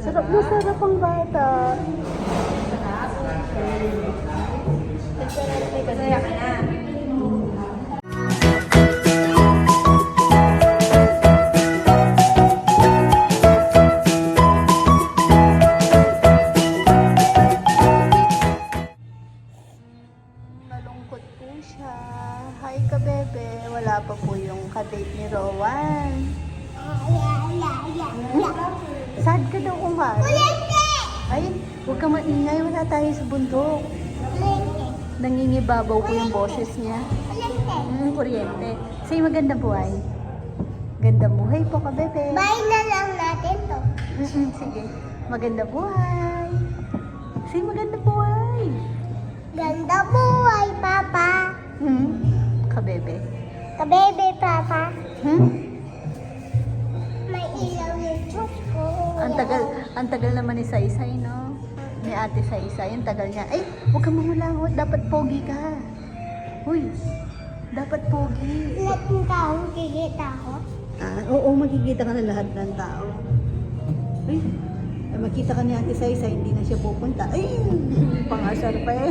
Sarap na sarap ang bata. Masaya ka na. Malungkot Say maganda buhay. Ganda buhay po ka, bebe. Bye na lang natin to. Mm-mm, sige. Maganda buhay. Say maganda buhay. Ganda buhay, Papa. Hmm? Kabebe. Kabebe, Papa. Hmm? May ilaw yung chok ko. Ang tagal, ang tagal naman ni Saysay, no? Ni ate Saysay, ang tagal niya. Ay, huwag kang mamulangot. Dapat pogi ka. Uy, dapat pogi. Lahat ng tao, kikita ko. Ah, oo, makikita ka na lahat ng tao. Ay, makita ka ni ate Saysay, hindi na siya pupunta. Ay, pangasar pa eh.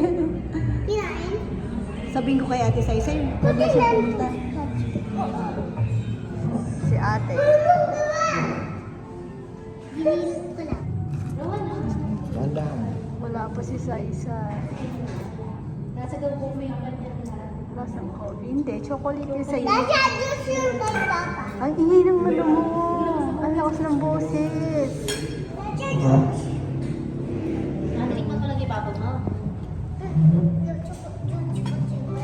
Kinain? Sabihin ko kay ate Saysay, huwag na siya pupunta. Si ate. Hinilot ko lang. Wala pa si Saysay. Nasa gawin mo yung Lasang coffee. Hindi, chocolate yung sa'yo. Nasa juice yung kay Papa. Ang ingay ng ano mo. Ang lakas ng boses. Nasa juice. Natinikman ko lang babo mo.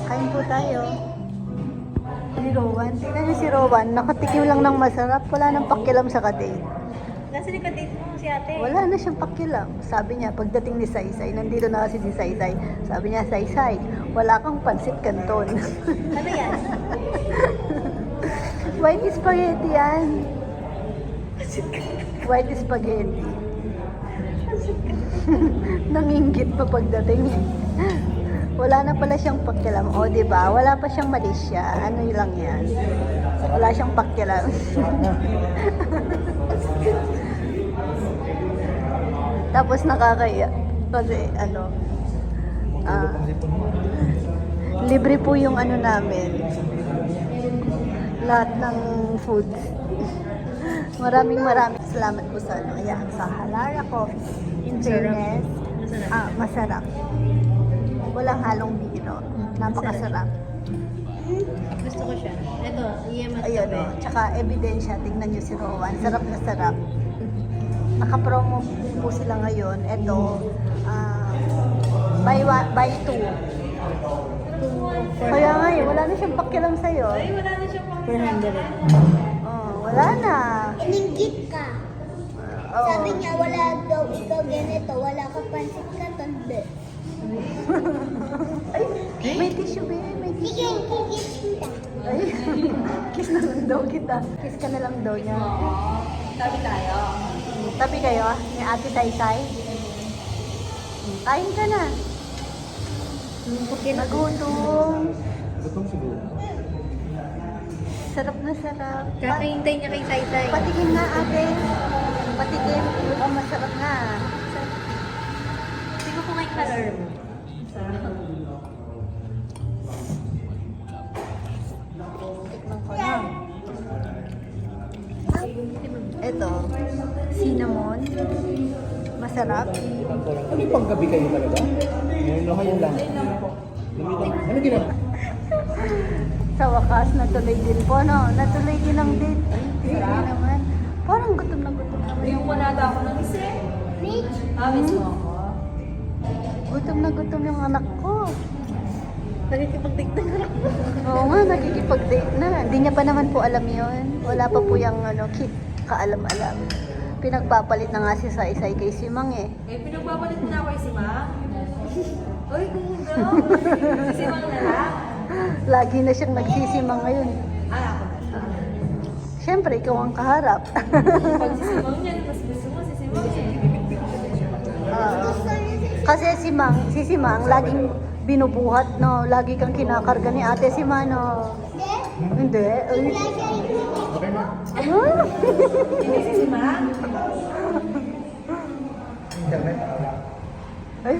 Kain po tayo. Si Rowan. Tingnan niyo si Rowan. Nakatikim lang ng masarap. Wala nang pakialam sa kadate. Nasa ni kadate mo si ate. Wala na siyang pakialam. Sabi niya, pagdating ni Saysay, nandito na kasi si Saysay. Sabi niya, Saysay, wala kang pansit canton. Ano yan? White spaghetti yan. White spaghetti. Nanginggit pa pagdating. Wala na pala siyang pakialam. O, di ba? Wala pa siyang malisya. Ano lang yan? Wala siyang pakialam. Tapos nakakaya. Kasi ano, ah, libre po yung ano namin. Lahat ng foods. Maraming maraming salamat po sa ano. Ayan, sa Halara Coffee. In fairness, Masarap. ah, masarap. Walang halong biro. Napakasarap. Gusto ko siya. Ito, iyamat Ayun o. Tsaka ebidensya, tignan nyo si Rowan. Sarap na sarap. Naka-promo po sila ngayon. Ito, ah, buy, one, buy two. Kaya nga eh, wala na siyang pakialam sa'yo. Ay, wala na siyang pang 400. Oh, wala na. Ininggit ka. Oh. Sabi niya, wala daw ikaw ganito. Wala ka pansit ka, tanda. Ay, may tissue ba? May Sige, tissue. kikit kita. Ay, kiss na lang daw kita. Kiss ka na lang daw niya. Tabi tayo. Tabi kayo ni Ate Saysay. Kain ka na. Nagutom. Gutom siguro. Sarap na sarap. Kakahintay niya kay Saysay. patikim na ate. Patikim. Oh, masarap na. Tingnan ko nga yung color mo. Tikman Masarap. Ano yung panggabi kayo talaga? Ngayon lang kayo lang. Ano ginawa? Sa wakas, natuloy din po, no? Natuloy din ang date. Ay, hindi naman. Parang gutom na gutom naman. Yung panada ako ng isa. Rich. Amis mo ako. Gutom na gutom yung anak ko. Nakikipagtignan na ako. Oo nga, nakikipag-date na. Hindi niya pa naman po alam yon. Wala pa po yung ano, kid kaalam-alam. Pinagpapalit na nga si Saysay kay Simang eh. Eh, pinagbabalit mo na ako kay si Ma. Uy, kumunga. Si Simang na lang. Lagi na siyang nagsisimang ngayon. Ah, ako na. Siyempre, ikaw ang kaharap. Pag si Simang yan, mas gusto mo si Simang eh. Niya si kasi si Mang, si Simang, laging binubuhat, no? Lagi kang kinakarga ni ate si Mano. Hindi. Hindi. Ay, Okay na. ah. Si internet. Ay,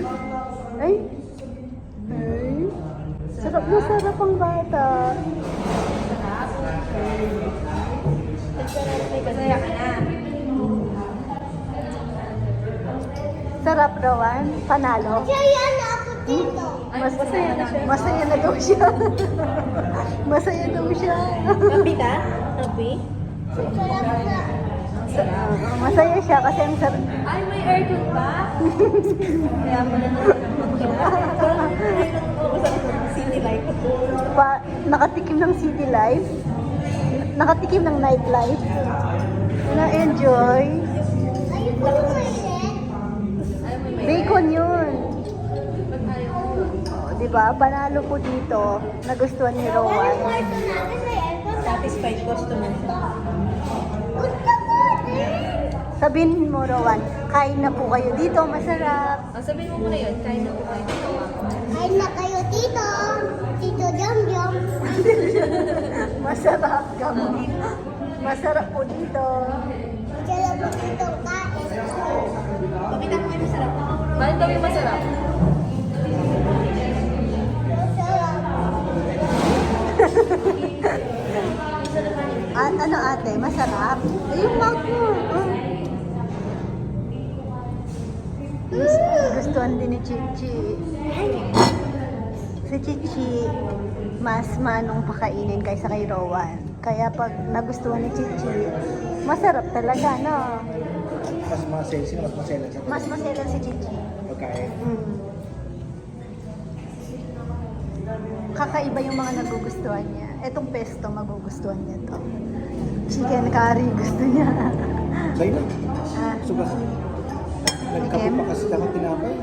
ay, ay. Sarap na sarap ang bata. Masaya ka na. Sarap rawan, panalo. Kaya na ako dito. Mas, masaya na siya. Masaya na daw siya. masaya daw siya. Happy ka? Happy? Sa- ah, masaya siya kasi ang sarap. Ay, may aircon pa? Kaya pala na City light. Pa, nakatikim ng city life. Nakatikim ng nightlife. Na-enjoy. Bacon yun. Ba't ayaw? Oh, di ba? Panalo po dito. Nagustuhan ni Rowan. Satisfied customer. Sabihin mo, Rowan, kain na po kayo dito. Masarap. Ah, sabihin mo muna yun. Kain na po kayo dito. Kain na kayo dito. Tito Jam Jam. Masarap kamo. Masarap po dito. Masarap po dito kain. Pakita mo kayo masarap. Bakit daw yung masarap? Masarap. Masarap? Ay, yung mouth mo. Mm. Gusto, gustuhan din ni Chichi. Si Chichi, mas manong pakainin kaysa kay Rowan. Kaya pag nagustuhan ni Chichi, masarap talaga, no? Mas masaya, sino mas masaya sa Mas maselan si Chichi. pagkain? Mm. Kakaiba yung mga nagugustuhan niya. Etong pesto, magugustuhan niya to. Chicken curry, gusto niya. Sa'yo na. ah, Sugas. Nagkapit pa kasi ako tinapay.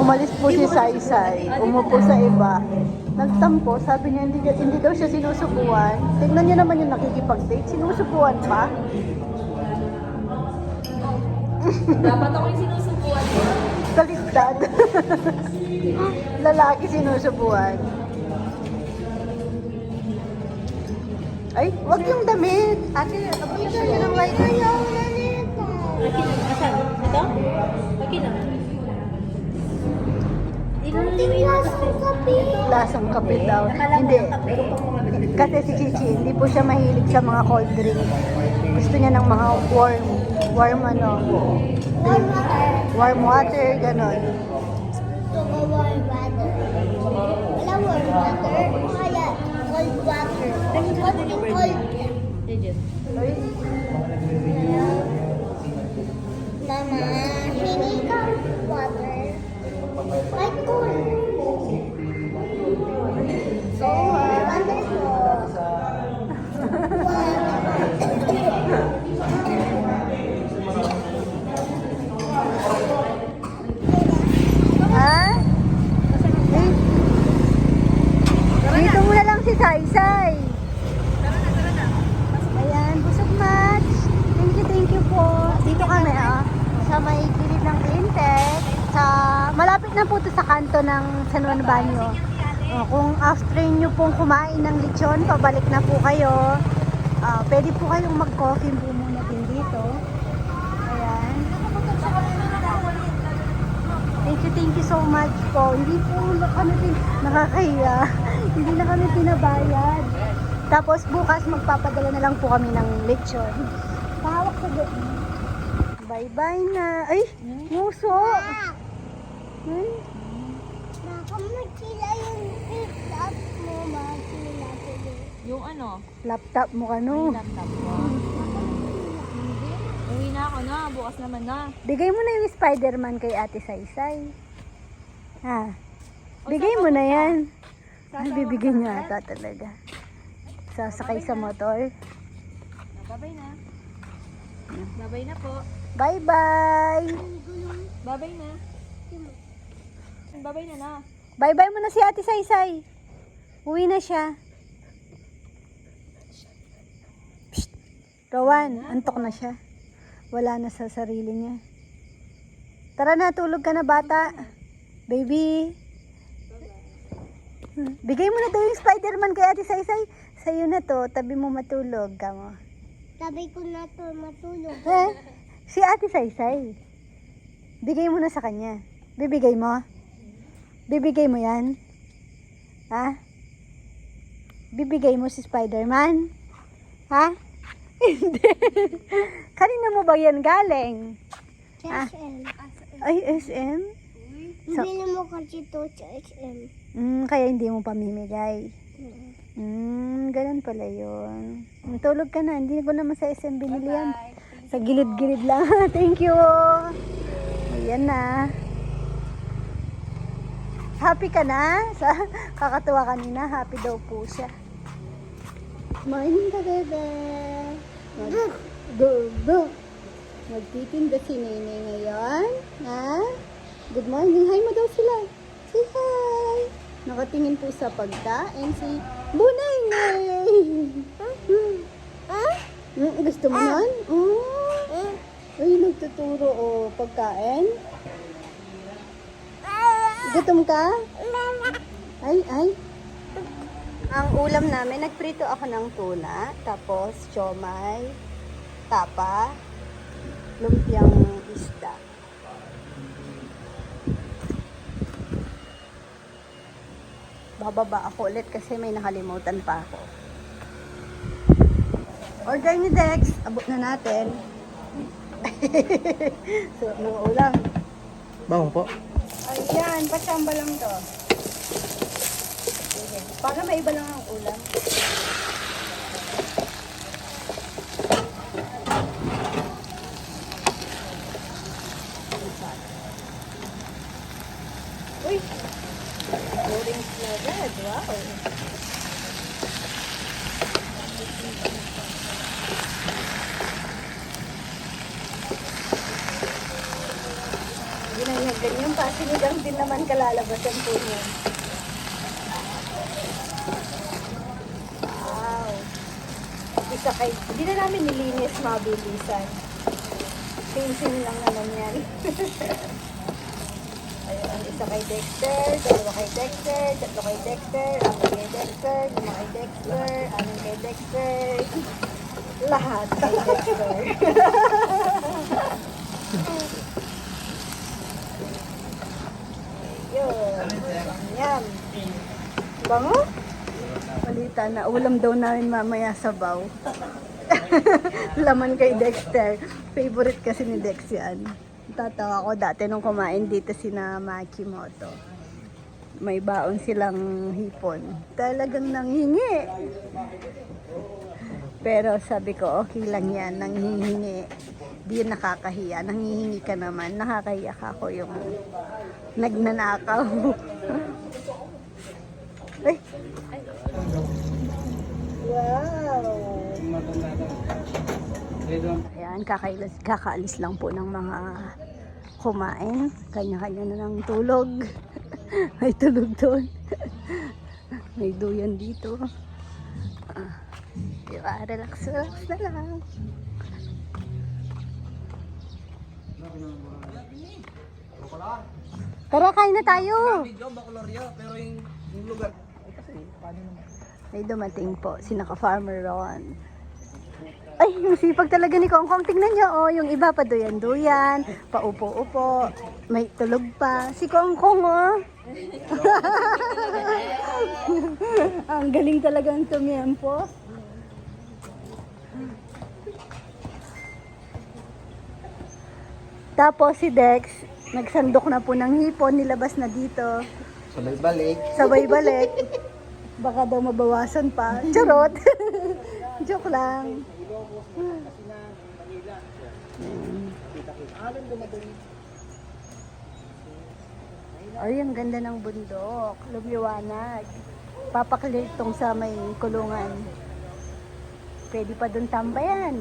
umalis po si Saysay. Umupo sa iba. Nagtampo, sabi niya hindi, hindi daw siya sinusubuan. Tingnan niyo naman yung nakikipag-date. Sinusubuan pa. Dapat ako yung sinusubuan mo. Baliktad. Lalaki sinusubuan. Ay, wag yung damit. Ate, abutan niyo ng white. Ayaw na nito. Akin na. Asan? Ito? Akin na. Kunting lasang kape. Lasang kape daw. Hindi. Kasi si Chichi, hindi po siya mahilig sa mga cold drink. Gusto niya ng mga warm, warm ano, Warm water. warm water, ganon. Gusto ko warm water. Wala warm water. Kaya cold water. Konting cold. Legit. Ay, Mama, hingi ka water. Ay, cool. So, wonderful. Ha? Eh, Dito mo na lang si Saysay. Ayan, busog match. Thank you, thank you po. Dito kami ah, sa may gilid ng Cleantech. Sa, malapit na po to sa kanto ng San Juan Banyo. Oh, kung after nyo pong kumain ng lechon, pabalik na po kayo. Ah, pwede po kayong mag-coffee po muna din dito. Ayan. Thank you, thank you so much po. Hindi po na kami pin nakakahiya. Hindi na kami pinabayad. Tapos bukas magpapadala na lang po kami ng lechon. Pahawak sa gabi. Bye-bye na. Ay, muso. Hmm? Yung. Yung ano? Laptop mo ka no. Laptop mo. Uwi na ako na. Bukas naman na. Bigay mo na yung Spider-Man kay Ate Saysay. Ha? Bigay mo na yan. Ay, bibigyan niya ata talaga. Sasakay sa motor. Babay na. Babay na po. Bye-bye! Babay na. Babay na na. Bye-bye mo na si Ate Saysay. Uwi na siya. Psst. Rowan, antok na siya. Wala na sa sarili niya. Tara na, tulog ka na bata. Baby. Bigay mo na daw yung Spider-Man kay Ate Saysay. Sa'yo na to, tabi mo matulog ka mo. Sabi ko na to matulog. Eh, Si Ate Saysay. Bigay mo na sa kanya. Bibigay mo? Bibigay mo yan? Ha? Bibigay mo si Spider-Man? Ha? Hindi. Kanina mo ba yan galing? Ah. SM. Ay, SM? So- Bili mo kasi to sa SM. Mm, kaya hindi mo pamimigay. Mm, ganun pala yun. Mm, Tulog ka na. Hindi ko naman sa SM binili yan. Sa gilid-gilid lang. Thank you. Ayan na. Happy ka na? Sa kakatuwa kanina, happy daw po siya. Morning ka, bebe. Mag go, go. Magtitinda si Nene ngayon. Ha? Good morning. Hi mo daw sila. Say hi. Nakatingin po sa pagkain si Bunay Ah? Mm, gusto mo nun? Mm. Ay, nagtuturo o pagkain. Gutom ka? Ay, ay. Ang ulam namin, nagprito ako ng tuna, tapos siomay, tapa, lumpiang isda. Bababa ako ulit kasi may nakalimutan pa ako. Order ni Dex. Abot na natin. Sarap ng ulam. Bango po. Ayan, patsamba lang to. Sige. Para may iba lang ang ulam. Uy! Boring na agad. Wow! Ginanyag ganyan pa. Sinigang din naman kalalabasan po niya. Wow. Isa kay, hindi na namin nilinis mabilisan. Pinsin lang naman yan. Ayun, isa kay Dexter, dalawa kay Dexter, tatlo kay Dexter, apat kay Dexter, lima kay Dexter, anim kay Dexter. Lahat kay Dexter. Yun. Yan. Bango? Balita na ulam daw namin mamaya sa baw. Laman kay Dexter. Favorite kasi ni Dex yan. Tatawa ko dati nung kumain dito si na Makimoto. May baon silang hipon. Talagang nanghingi. Pero sabi ko, okay lang yan, nanghihingi. Di nakakahiya. Nanghihingi ka naman. Nakakahiya ka ako yung nagnanakaw. Ay! Wow! Ayan, kakailis, kakaalis lang po ng mga kumain. Kanya-kanya na ng tulog. May tulog doon. May duyan dito. Ah, diba? Relax, relax na lang. Tara, kain na tayo. May dumating po, si naka-farmer Ron. Ay, yung sipag talaga ni Kongkong. Tingnan niyo, oh, yung iba pa duyan-duyan, paupo-upo, may tulog pa. Si Kongkong, oh. Ang galing talagang tumiyempo. Tapos si Dex, nagsandok na po ng hipon, nilabas na dito. Sabay balik. Sabay balik. Baka daw mabawasan pa. Charot. Joke lang. Ay, ang ganda ng bundok. Lumiwanag. Papaklit tong sa may kulungan. Pwede pa dun tambayan.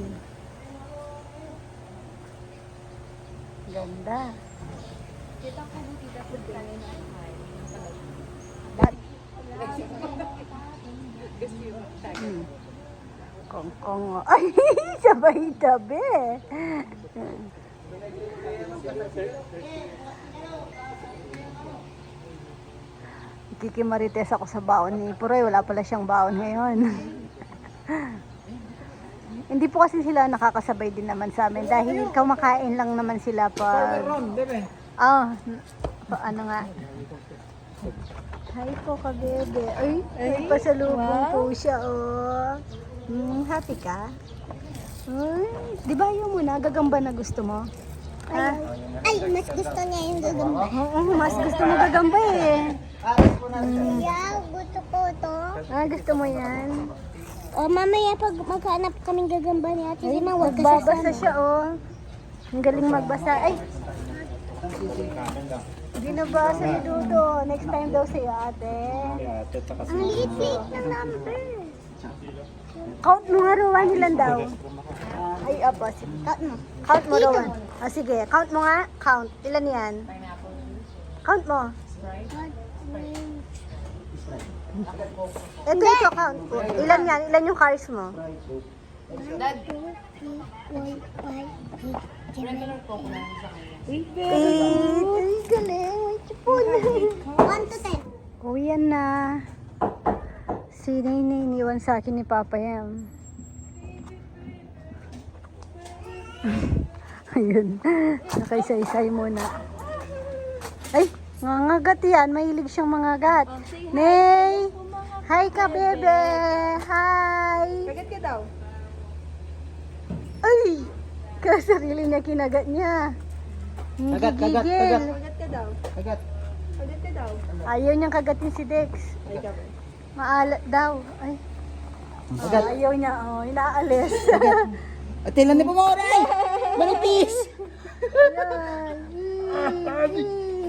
Ganda. Dat. Hmm. Kong kong. Ay, sabay tabi. Kikimarites ako sa baon ni Puroy. Wala pala siyang baon ngayon. Hindi po kasi sila nakakasabay din naman sa amin dahil kumakain lang naman sila pag pa, ano nga? Hi po ka, bebe. Ay, ay pasalubong po siya, oh. Hmm, happy ka? Ay, di ba yung muna, gagamba na gusto mo? Ha? Ay, mas gusto niya yung gagamba. Oo, mas gusto mo gagamba eh. Yeah, gusto ko to. Ah, gusto mo yan? O, mamaya pag maghanap kaming gagamba ni Ate Zima, huwag ka sasama. siya, oh. Ang galing magbasa. Ay, binabasa ni Dudo. Next time daw sa'yo, ate. Yeah, teta kasi. Ang liit-liit ng number. Count mo nga, Rowan, ilan daw? Ay, apo, sige. Cut mo. Count mo, Rowan. Ah, sige, count mo nga. Count. Ilan yan? Count mo. Ito, ito, count. Ilan yan? Ilan yung cars mo? Eight. Ay, galing. May chipon. 1 to 10. Oh, yan na. Si Nainay iniwan sa akin ni Papa yan. Ayun. Nakaisa-isay muna. Ay, mangagat yan. Mahilig siyang mangagat. Nay! Hi ka, bebe! Hi! Kagat ka daw. Ay! Kasarili niya kinagat niya. Kagat, kagat, gigil. kagat. Kagat ka daw. Kagat. Kagat ka daw. Ayaw niyang kagatin si Dex. Maalat daw. Ay. Kagat. Ayaw niya. Oh, inaalis. At ilan na pumoray! Manipis!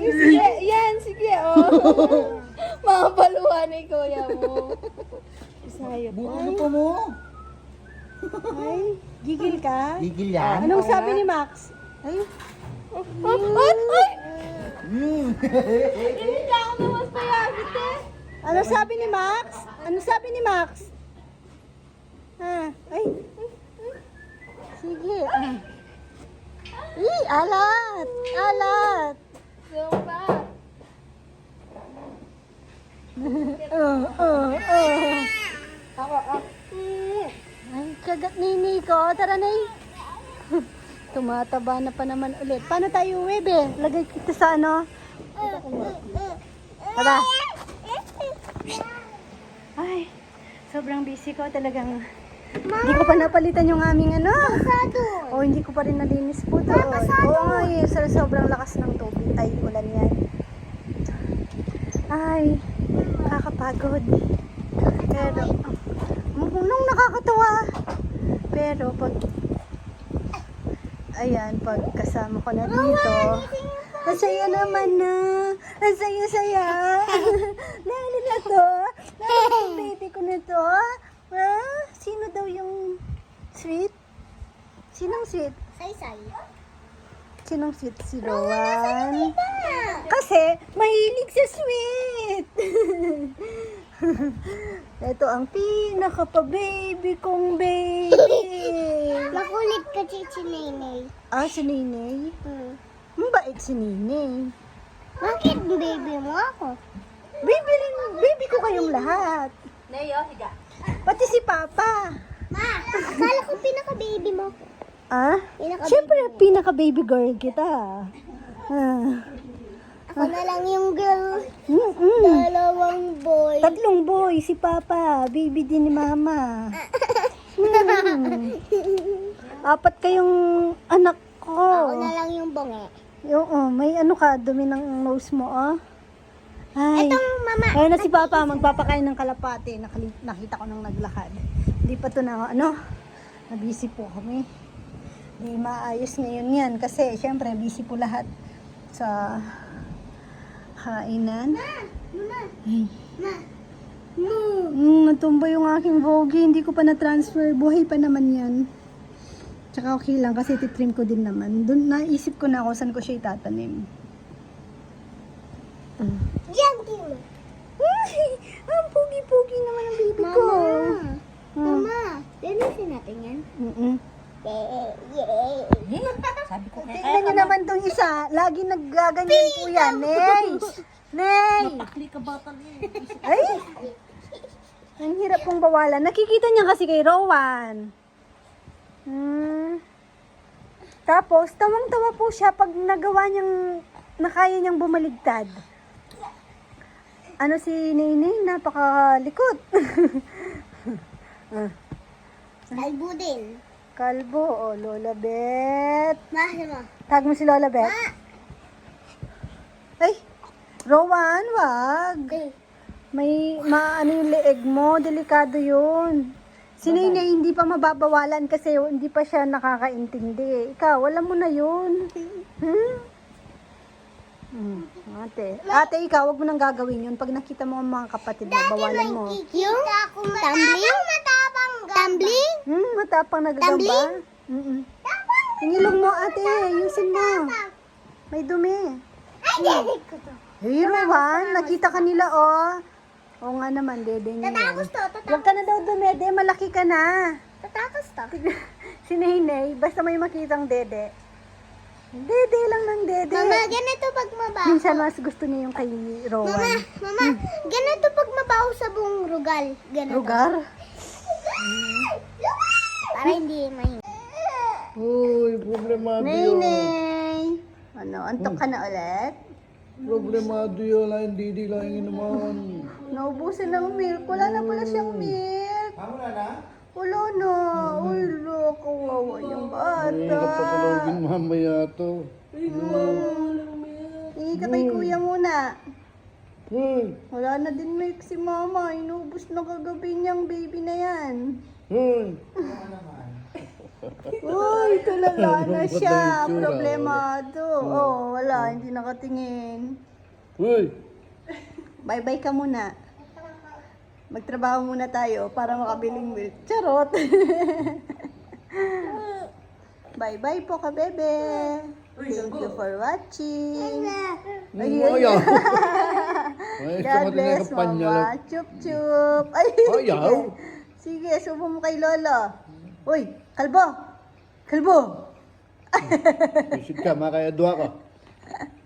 Sige, yan, sige, oh. Mga baluhan ni kuya mo. Sayop. Buo po mo. Ay, gigil ka? Gigil yan. Anong sabi ni Max? Ay, Mm. Hindi ka ako naman payagit eh. ano sabi ni Max? Ano sabi ni Max? Ha? Ay. Sige. Ah. Ih, alat. Alat. Sumpa. Oh, oh, oh. Ako, ah. Ay, kagat nini ko. Tara na Tumataba na pa naman ulit. Paano tayo uwi, be? Lagay kita sa ano? Tara. Ay, sobrang busy ko talagang. Hindi ko pa napalitan yung aming ano. O, hindi ko pa rin nalinis po to. Oo nga eh, sa sobrang lakas ng tubig. Ay, ulan yan. Ay, kakapagod. Pero, nung nakakatawa. Pero, pag, ayan, pag kasama ko na dito, ang saya naman na. Ang saya-saya. Lalo na to. Lalo baby ko na to. Ha? Sino daw yung sweet? Sinong sweet? Say-say. Sinong sweet? Si Rowan. Kasi, mahilig sa sweet. Ito ang pinaka pa-baby kong baby. Makulit ka si Chinene. ah, si Ninay. Hmm. Mabait si Ninay. Bakit baby mo ako? Baby rin, baby ko kayong lahat. Neo, higa. Pati si Papa. Ma, akala ko pinaka-baby mo. Ah? Pinaka-baby Siyempre, pinaka-baby girl kita. Ah. Ako na lang yung girl. Mm-mm. Dalawang boy. Tatlong boy, si Papa, baby din ni Mama. Hmm. Apat kayong anak ko. Ako na lang yung bonge. Oo, may ano ka, dumi ng nose mo, oh. Ay. Itong mama. Ayun na si Papa, magpapakain ng kalapate. Nakali- nakita ko nang naglakad. Hindi pa to na, ano, na-busy po kami. Hindi maayos ngayon yan kasi syempre busy po lahat sa hainan. Mama. Ay. Ma. Mo. Mm, natumba yung aking vogue. Hindi ko pa na-transfer. Buhay pa naman yan. Tsaka okay lang kasi titrim ko din naman. Doon naisip ko na kung saan ko siya itatanim. Mm. Diyan. Ay, ang pugi-pugi naman ang baby ko. Mama. Hmm. Mama. Linisin natin yan. Yay. Yay. Sabi ko, Tingnan niyo naman tong isa. Lagi naggaganyan po yan. Ney! Ney! ka bata Ay! Ang hirap pong bawalan. Nakikita niya kasi kay Rowan. Hmm. Tapos, tawang-tawa po siya pag nagawa niyang, nakaya niyang bumaligtad. Ano si Nene? Napakalikot. ah, Kalbo din. kalbo, o Lola Bet. Mahal mo. Tag mo si Lola Bet. Ay, Rowan, wag. Okay. May maano yung leeg mo, delikado yun. Si Nene hindi pa mababawalan kasi hindi pa siya nakakaintindi. Ikaw, wala mo na yun. Hmm? Hmm, ate. Ate, ikaw, wag mo nang gagawin yun. Pag nakita mo ang mga kapatid mo, bawalan mo. Yung tumbling? Matapang Tumbling? Hmm, matapang nagagamba. Mm Yung ilong mo, ate. Ayusin mo. May dumi. Ay, ko to. Hey, Rowan, nakita ka nila, oh. Oo nga naman, dede niya. Tatakos to, tatakos. Huwag ka na daw dumede, malaki ka na. Tatakos to. si Nainay, basta may makitang dede. Dede lang ng dede. Mama, ganito pag mabaho. Minsan mas gusto niya yung kay Mama, Rowan. mama, ganito pag mabaho sa buong rugal. Ganito. Lugar? Para hindi mahinga. Uy, problemado yun. Nainay! Ano, antok ka na ulit? Problemado yun. Lang, hindi lang naman. Naubusan ng milk. Wala na pala siyang milk. Tama na na? Wala na. Ulo, kawawa yung Ay, bata. kapatulogin mamaya to. Hingi ka kay kuya muna. Uy, Wala na din milk si mama. Inubos na kagabi niyang baby na yan. uy. Uy, tulala na siya. tayo itsura? Problemado. Oh, wala. Hindi nakatingin. Uy. Bye-bye ka muna. Magtrabaho muna tayo para makabiling milk. Charot. Bye-bye po ka, bebe. Thank you for watching. Ayun. God bless, mama. Chup, chup. Ay, Ayaw. Sige, subo mo kay Lolo. Uy, kalbo. Kalbo. Isip ka, makaya duwa ka.